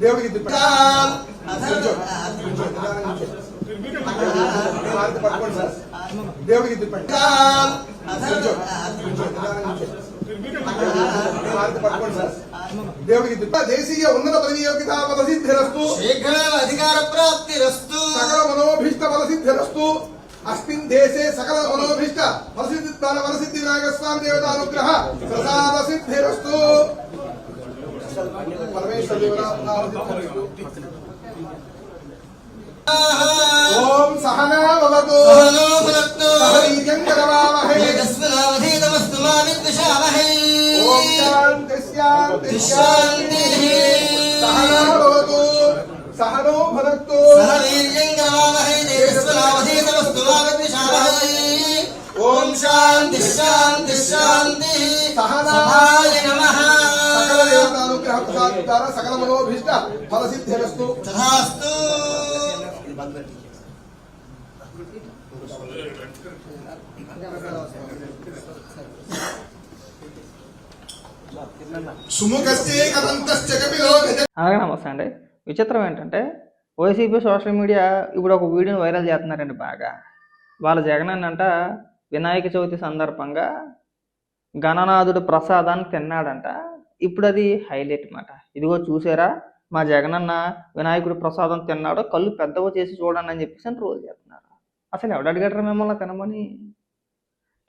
దేవుడికి తిప్పండి కొంచెం. నిదానంగా కూర్చో. హారతి పట్టుకోండి సార్ దేవుడికి తిప్పండి కొంచెం. నిదానంగా కూర్చో. హారతి పట్టుకోండి సార్ దేవుడికి తిప్ప దేశీయ ఉన్నత పదవి యోగ్యత పదసిద్ధిరస్తు శీఘ్రమేవ అధికార ప్రాప్తిరస్తు సకల మనోభీష్ట ఫలసిద్ధిరస్తు అస్మిన్ దేశే సకల మనోభీష్ట ఫలసిద్ధిత్వాల వరసిద్ధి నాగస్వామి దేవతానుగ్రహ ప్రసాద సిద్ధిరస్తు పరమేశ్వర ఓం సహనా వవతు సహనో భునక్తు సహవీర్యం కరవావహై తస్మినావధీతమస్తు మా విద్విషావహై ఓం శాంతి శాంతి శాంతి సహనా శాంతి. శాంతి సహాయ నమః. సకల దేవతానుగ్రహ ప్రసాద ద్వారా సకల మనోభీష్ట ఫలసిద్ధిరస్తు తథాస్తు. సుముఖస్తే కదంతశ్చ కపిలో గజ అలాగే నమస్తే అండి. విచిత్రం ఏంటంటే వైసీపీ సోషల్ మీడియా ఇప్పుడు ఒక వీడియోని వైరల్ చేస్తున్నారండి బాగా. వాళ్ళ జగన్ అంట వినాయక చవితి సందర్భంగా గణనాథుడు ప్రసాదాన్ని తిన్నాడంట. ఇప్పుడు అది హైలైట్ మాట ఇదిగో చూసారా మా జగనన్న వినాయకుడు ప్రసాదం తిన్నాడు కళ్ళు పెద్దవి చేసి చూడండి అని చెప్పేసి అని రోజు చేస్తున్నారు. అసలు ఎవడ అడిగారు మిమ్మల్ని తినమని?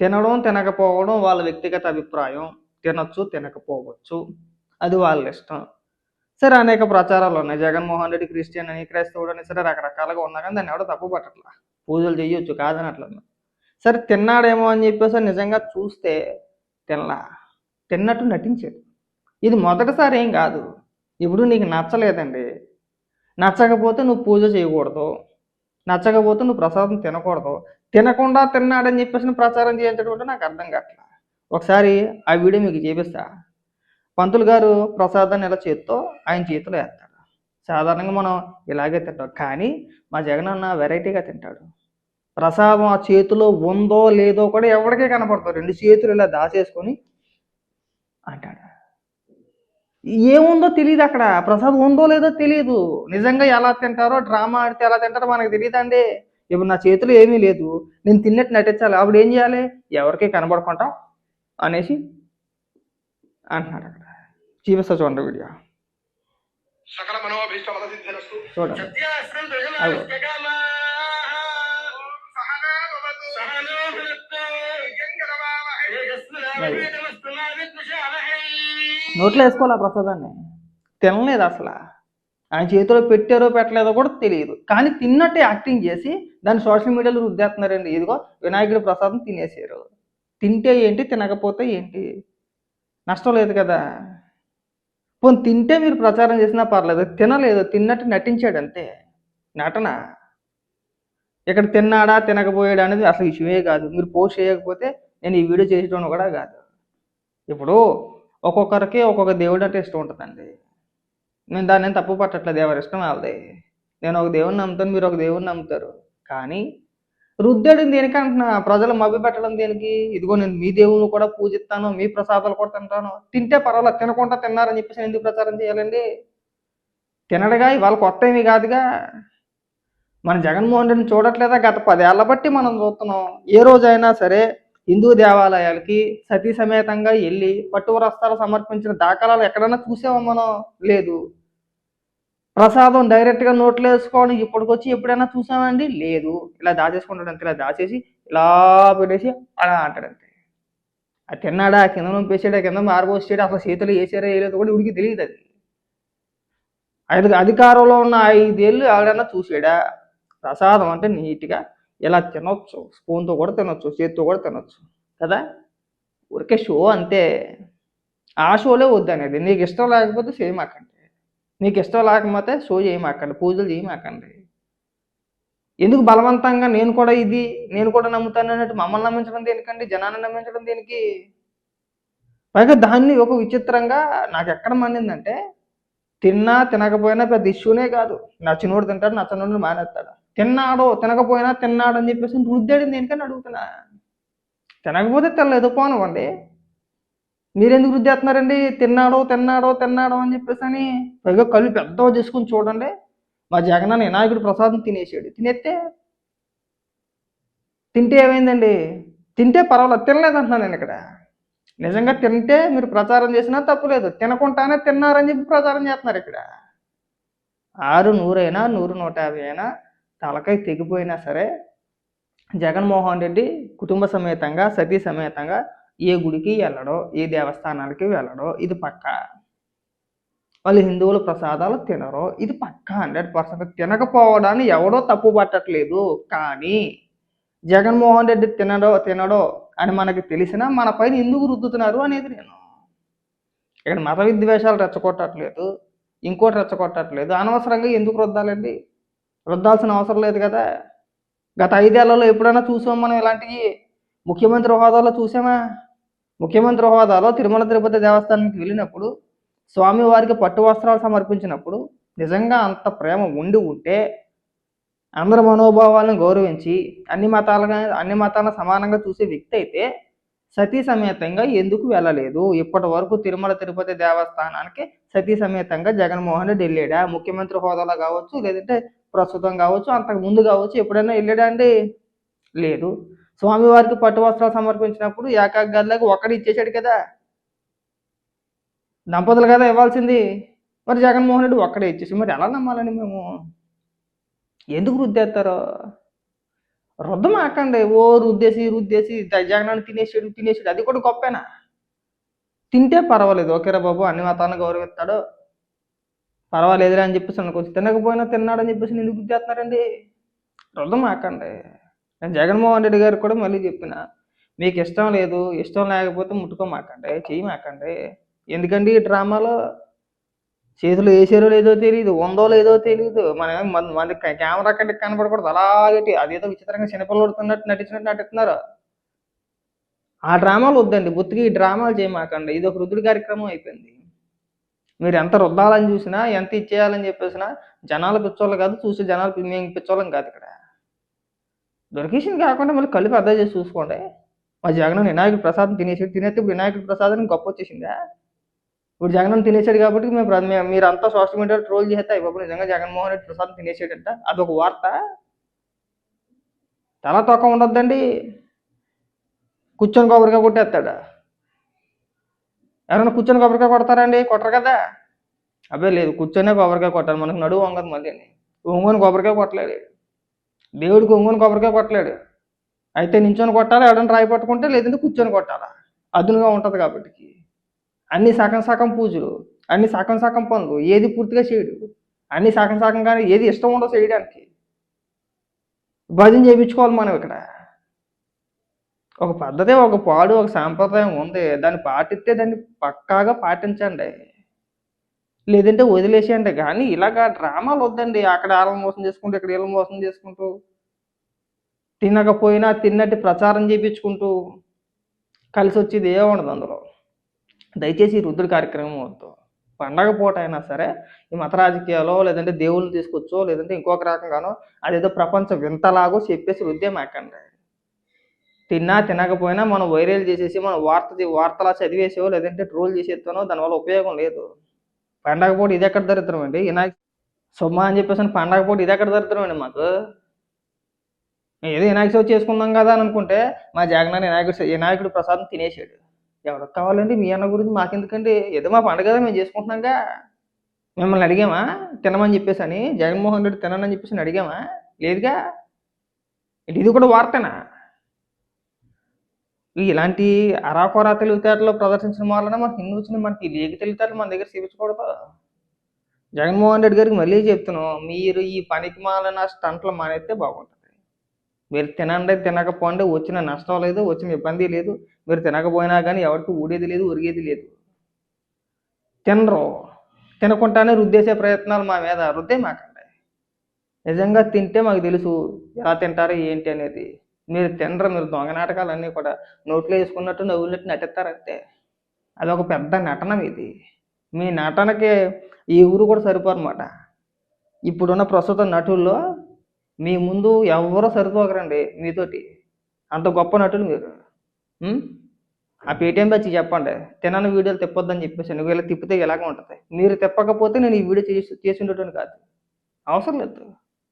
తినడం తినకపోవడం వాళ్ళ వ్యక్తిగత అభిప్రాయం. తినచ్చు తినకపోవచ్చు. అది వాళ్ళ ఇష్టం. సరే అనేక ప్రచారాలు ఉన్నాయి. జగన్మోహన్ రెడ్డి క్రిస్టియన్ అని క్రైస్తవుడు అని సరే రకరకాలుగా ఉన్నా కానీ దాన్ని ఎవడో తప్పు పట్టట్లా? పూజలు చేయొచ్చు అట్లా సరే తిన్నాడేమో అని చెప్పేసి నిజంగా చూస్తే తినలా తిన్నట్టు నటించాడు. ఇది మొదటిసారి ఏం కాదు. ఇప్పుడు నీకు నచ్చలేదండి. నచ్చకపోతే నువ్వు పూజ చేయకూడదు. నచ్చకపోతే నువ్వు ప్రసాదం తినకూడదు. తినకుండా తిన్నాడని చెప్పేసి ప్రచారం చేయించడం నాకు అర్థం కావట్లా? ఒకసారి ఆ వీడియో మీకు చూపిస్తా. పంతులు గారు ప్రసాదాన్ని ఇలా చేత్తో ఆయన చేతిలో వేస్తాడు. సాధారణంగా మనం ఇలాగే తింటాం. కానీ మా జగన్ అన్న వెరైటీగా తింటాడు. ప్రసాదం ఆ చేతిలో ఉందో లేదో కూడా ఎవరికే కనపడతాడు రెండు చేతులు ఇలా దాచేసుకొని అంటాడు. ఏముందో తెలియదు అక్కడ. ప్రసాదం ఉందో లేదో తెలియదు నిజంగా ఎలా తింటారో డ్రామా ఆడితే ఎలా తింటారో మనకు తెలియదండి ఇప్పుడు నా చేతిలో ఏమీ లేదు. నేను తిన్నట్టు నటించాలి. అప్పుడు ఏం చేయాలి? ఎవరికి కనబడకుండా అనేసి అంటున్నాడు అక్కడ. చూపిస్తా చూడండి వీడియో. సకల మనోభీష్ట చూడండి. నోట్లో వేసుకోవాలి ప్రసాదాన్ని? తినలేదు అసలు? ఆయన చేతిలో పెట్టారో పెట్టలేదో కూడా తెలియదు. కానీ తిన్నట్టు యాక్టింగ్ చేసి దాన్ని సోషల్ మీడియాలో రుద్దేస్తున్నారండి. ఇదిగో వినాయకుడి ప్రసాదం తినేసారు తింటే ఏంటి తినకపోతే ఏంటి? నష్టం లేదు కదా. పోనీ తింటే మీరు ప్రచారం చేసినా పర్లేదు తినలేదు తిన్నట్టు నటించాడు అంతే. నటన. ఇక్కడ తిన్నాడా తినకపోయాడా అనేది అసలు విషయమే కాదు. మీరు పోస్ట్ చేయకపోతే నేను ఈ వీడియో చేసేటోను కూడా కాదు. ఇప్పుడు ఒక్కొక్కరికి ఒక్కొక్క దేవుడు అంటే ఇష్టం ఉంటుందండి. నేను దాన్ని తప్పు పట్టట్లేదు ఎవరి ఇష్టం వాళ్ళది. నేను ఒక దేవుడిని నమ్ముతాను మీరు ఒక దేవుడిని నమ్ముతారు. కానీ రుద్దడం దేనికి అంటున్నా? ప్రజలు మభ్యపెట్టడం దేనికి? ఇదిగో నేను మీ దేవుని కూడా పూజిస్తాను మీ ప్రసాదాలు కూడా తింటాను. తింటే పర్వాలేదు తినకుండా తిన్నారని చెప్పేసి ఎందుకు ప్రచారం చేయాలండి? తినడగా ఇవాళ కొత్త ఏమి కాదుగా. మన జగన్మోహన్ రెడ్డిని చూడట్లేదా? గత పదేళ్ళ బట్టి మనం చూస్తున్నాం. ఏ రోజైనా సరే హిందూ దేవాలయాలకి సతీ సమేతంగా వెళ్ళి పట్టు వస్త్రాలు సమర్పించిన దాఖలాలు ఎక్కడైనా చూసామో మనం? లేదు. ప్రసాదం డైరెక్ట్గా నోట్లో వేసుకోవడం ఇప్పటికొచ్చి ఎప్పుడైనా చూసామండి? లేదు. ఇలా దాచేసుకుంటాడు అంతే. ఇలా దాచేసి ఇలా పెట్టేసి అలా అంటాడు అంతే. అది తిన్నాడా? కింద నొంపేసాడా కింద మారబోసాడు అసలు చేతులు వేసారా? వేయలేదు కూడా ఉడికి తెలియదు అది. ఐదు అధికారంలో ఉన్న ఐదేళ్ళు ఎవడైనా చూసాడా? ప్రసాదం అంటే నీట్గా ఇలా తినొచ్చు. స్పూన్తో కూడా తినొచ్చు. చేతితో కూడా తినొచ్చు. కదా? ఊరికే షో అంతే. ఆ షోలే వద్దనేది. నీకు ఇష్టం లేకపోతే సేమ్ అక్కడ మీకు ఇష్టం లేకపోతే షో చేయమాకండి పూజలు చేయమాకండి. ఎందుకు బలవంతంగా నేను కూడా ఇది నేను కూడా నమ్ముతాను అన్నట్టు మమ్మల్ని నమ్మించడం దేనికండి జనాన్ని నమ్మించడం దేనికి? పైగా దాన్ని ఒక విచిత్రంగా నాకు ఎక్కడ మండిందంటే తిన్నా తినకపోయినా పెద్ద ఇష్యూనే కాదు. నచ్చినోడు తింటాడు నచ్చనోడు మానేస్తాడు. తిన్నాడో తినకపోయినా తిన్నాడు అని చెప్పేసి రుద్దాడు దేనికని అడుగుతున్నా? తినకపోతే తినలేదు పోనివ్వండి మీరెందుకు చేస్తున్నారండి తిన్నాడో తిన్నాడో తిన్నాడో అని చెప్పేసి అని పైగా కళ్ళు పెద్దగా చేసుకుని చూడండి. మా జగనన్న వినాయకుడు ప్రసాదం తినేసాడు. తినేస్తే తింటే ఏమైందండి? తింటే పర్వాలేదు. తినలేదు అంటున్నాను నేను ఇక్కడ. నిజంగా తింటే మీరు ప్రచారం చేసినా తప్పులేదు. తినకుండానే తిన్నారని చెప్పి ప్రచారం చేస్తున్నారు ఇక్కడ. ఆరు నూరైనా నూరు నూట యాభై అయినా తలకాయ తెగిపోయినా సరే జగన్మోహన్ రెడ్డి కుటుంబ సమేతంగా సతీ సమేతంగా ఏ గుడికి వెళ్ళడో ఏ దేవస్థానాలకి వెళ్ళడో ఇది పక్క. వాళ్ళు హిందువుల ప్రసాదాలు తినరు ఇది పక్క హండ్రెడ్ పర్సెంట్ తినకపోవడాన్ని ఎవడో తప్పు పట్టట్లేదు. కానీ జగన్మోహన్ రెడ్డి తినడో తినడో అని మనకి తెలిసినా మన పైన ఎందుకు రుద్దుతున్నారు అనేది నేను. ఇక్కడ మత విద్వేషాలు రెచ్చగొట్టట్లేదు ఇంకోటి రెచ్చగొట్టట్లేదు. అనవసరంగా ఎందుకు రుద్దాలండి? రుద్దాల్సిన అవసరం లేదు కదా. గత ఐదేళ్ళలో ఎప్పుడైనా చూసాం మనం ఇలాంటివి? ముఖ్యమంత్రి హోదాలో చూసామా? ముఖ్యమంత్రి హోదాలో తిరుమల తిరుపతి దేవస్థానానికి వెళ్ళినప్పుడు స్వామివారికి పట్టు వస్త్రాలు సమర్పించినప్పుడు నిజంగా అంత ప్రేమ ఉండి ఉంటే అందరి మనోభావాలను గౌరవించి అన్ని మతాలుగా అన్ని మతాలను సమానంగా చూసే వ్యక్తి అయితే సతీ సమేతంగా ఎందుకు వెళ్ళలేదు? ఇప్పటి వరకు తిరుమల తిరుపతి దేవస్థానానికి సతీ సమేతంగా జగన్మోహన్ రెడ్డి వెళ్ళాడా? ముఖ్యమంత్రి హోదాలో కావచ్చు లేదంటే ప్రస్తుతం కావచ్చు అంతకు ముందు కావచ్చు ఎప్పుడైనా వెళ్ళాడా అండి? లేదు. స్వామివారికి పట్టు వస్త్రాలు సమర్పించినప్పుడు ఏకాగ్రలకు ఒకటి ఇచ్చేసాడు కదా. దంపతులు కదా ఇవ్వాల్సింది. మరి జగన్మోహన్ రెడ్డి ఒక్కడే ఇచ్చేసి మరి ఎలా నమ్మాలండి మేము? ఎందుకు రుద్దేస్తారు రుద్దమాకండి ఓ రుద్దేసి రుద్దేసి జగనాన్ని తినేసాడు తినేసాడు. అది కూడా గొప్పేనా? తింటే పర్వాలేదు. ఓకేరా బాబు అన్ని మతాలను గౌరవిస్తాడు. పర్వాలేదురా అని చెప్పేసి అనుకోవచ్చు. తినకపోయినా తిన్నాడని చెప్పేసి ఎందుకు గుర్తేస్తున్నారండి రుద్దమాకండి నేను జగన్మోహన్ రెడ్డి గారికి కూడా మళ్ళీ చెప్పిన మీకు ఇష్టం లేదు ఇష్టం లేకపోతే ముట్టుకోమాకండి చేయమాకండి. ఎందుకండి ఈ డ్రామాలో? చేతులు వేసారో లేదో తెలియదు ఉందో లేదో తెలియదు మన మన కెమెరా కంటే కనపడకూడదు. అలాగే అదేదో విచిత్రంగా చిన్నపిల్లడుతున్నట్టు నటించినట్టు నటిస్తున్నారు. ఆ డ్రామాలు వద్దండి బుత్తికి ఈ డ్రామాలు చేయమాకండి. ఇది ఒక రుద్రుడి కార్యక్రమం అయిపోయింది. మీరు ఎంత రుద్దాలని చూసినా ఎంత ఇచ్చేయాలని చెప్పేసినా జనాలు పిచ్చోళ్ళు కాదు చూసి జనాలు మేము పిచ్చోళ్ళం కాదు ఇక్కడ. దొరికేసింది కాకుండా మళ్ళీ కళ్ళు పెద్ద చేసి చూసుకోండి. మా జగన్ వినాయకుడు ప్రసాదం తినేసి తినేస్తే వినాయకుడు ప్రసాదం గొప్ప వచ్చేసిందా? ఇప్పుడు జగన్ తినేసాడు కాబట్టి మేము మీరు మేము- మీరంతా సోషల్ మీడియాలో ట్రోల్ చేస్తే బాబు నిజంగా జగన్మోహన్ రెడ్డి ప్రసాదం తినేసాడంట. అదొక వార్త. తల తొక్క ఉండొద్దండి. కూర్చొని కొబ్బరికాయ కొట్టేస్తాడు. ఎవరైనా కూర్చొని కొబ్బరికాయ కొడతారండి? కొట్టరు కదా. అబ్బాయి లేదు కూర్చొనే కొబ్బరికాయ కొట్టాలి. మనకు నడువు వంగదు మళ్ళీ ఒంగోని కొబ్బరికాయ కొట్టలేడు దేవుడికి గొంగుని కొబ్బరికాయ కొట్టలేడు. అయితే నించొని కొట్టాలా? ఎవడని రాయి పట్టుకుంటే లేదంటే కూర్చొని కొట్టాలా? అదునుగా ఉంటుంది కాబట్టి అన్ని సగం సగం పూజలు అన్ని సగం సగం పనులు ఏది పూర్తిగా చేయడు. అన్ని సగం సగం కానీ ఏది ఇష్టం ఉండదు చేయడానికి. భజన చేయించుకోవాలి మనం ఇక్కడ. ఒక పద్ధతి ఒక పాడు ఒక సాంప్రదాయం ఉంది. దాన్ని పాటిస్తే దాన్ని పక్కాగా పాటించండి. లేదంటే వదిలేసేయండి కానీ ఇలాగా డ్రామాలు వద్దండి. అక్కడ వాళ్ళని మోసం చేసుకుంటూ ఇక్కడ వీళ్ళని మోసం చేసుకుంటూ. తినకపోయినా తిన్నట్టు ప్రచారం చేయించుకుంటూ కలిసి వచ్చేది ఏ ఉండదు అందులో. దయచేసి ఈ రుద్రుడి కార్యక్రమం వద్దు. పండగ పూట అయినా సరే ఈ మత రాజకీయాలో లేదంటే దేవుళ్ళు తీసుకొచ్చో లేదంటే ఇంకొక రకంగానో అదేదో ప్రపంచ వింతలాగో చెప్పేసి రుద్దేమాకండి తిన్నా తినకపోయినా మనం వైరల్ చేసేసి మనం వార్త వార్తలా చదివేసో లేదంటే ట్రోల్ చేసేస్తానో దానివల్ల ఉపయోగం లేదు. పండగ పూట ఇది ఎక్కడ దరిద్రం అండి? వినాయక సొమ్మ అని చెప్పేసి పండగ పూట ఇది ఎక్కడ దరిద్రం అండి మాకు? ఏదో వినాయక చవితి చేసుకుందాం కదా అని అనుకుంటే మా జగన్ వినాయకుడు వినాయకుడు ప్రసాదం తినేసాడు. ఎవరికి కావాలండి? మీ అన్న గురించి మాకెందుకండి? ఏదో మా పండుగ కదా మేము చేసుకుంటున్నాంగా. మిమ్మల్ని అడిగామా? తినమని చెప్పేసి అని జగన్మోహన్ రెడ్డి తినని చెప్పేసి అని అడిగామా? లేదుగా? ఇది కూడా వార్తనా? ఇలాంటి అరాకొరా తెలివితేటలు ప్రదర్శించడం వలన మనకి హిందూ వచ్చిన మనకి లేక తెలివితేటలు మన దగ్గర చూపించకూడదు? జగన్మోహన్ రెడ్డి గారికి మళ్ళీ చెప్తున్నాం మీరు ఈ పనికి మాలిన స్టంట్లు మానేస్తే బాగుంటుంది. మీరు తినండి తినకపోండి వచ్చిన నష్టం లేదు వచ్చిన ఇబ్బంది లేదు. మీరు తినకపోయినా కానీ ఎవరికి ఊడేది లేదు ఉరిగేది లేదు. తినరు. తినకుండానే రుద్దేసే ప్రయత్నాలు మా మీద రుద్దే మాకండి. నిజంగా తింటే మాకు తెలుసు ఎలా తింటారు ఏంటి అనేది. మీరు తినరు మీరు దొంగ నాటకాలన్నీ కూడా. నోట్లో వేసుకున్నట్టు నవ్వులట్టు అది అదొక పెద్ద నటన ఇది మీ నటనకి ఈ ఊరు కూడా సరిపోరమాట ఇప్పుడున్న ప్రస్తుత నటుల్లో మీ ముందు ఎవరో సరిపోకరండి మీతోటి. అంత గొప్ప నటులు మీరు. ఆ పేటీఎం బ్యాచ్ చెప్పండి. తినని వీడియోలు తిప్పొద్దని చెప్పేసి నువ్వు ఇలా తిప్పితే ఇలాగ ఉంటుంది. మీరు తిప్పకపోతే నేను ఈ వీడియో చేసి చేసి ఉండేటోని కాదు. అవసరం లేదు.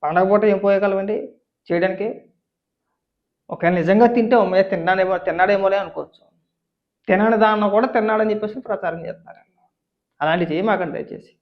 పండగ పూట ఏం పోయగలవండి చేయడానికి. ఒకవేళ నిజంగా తింటే అమ్మాయి తిన్నాడేమో తిన్నాడేమోలే అనుకోవచ్చు. తినని దాన్న కూడా తిన్నాడని చెప్పేసి ప్రచారం చేస్తున్నారు అలాంటివి చేయమాకండి దయచేసి.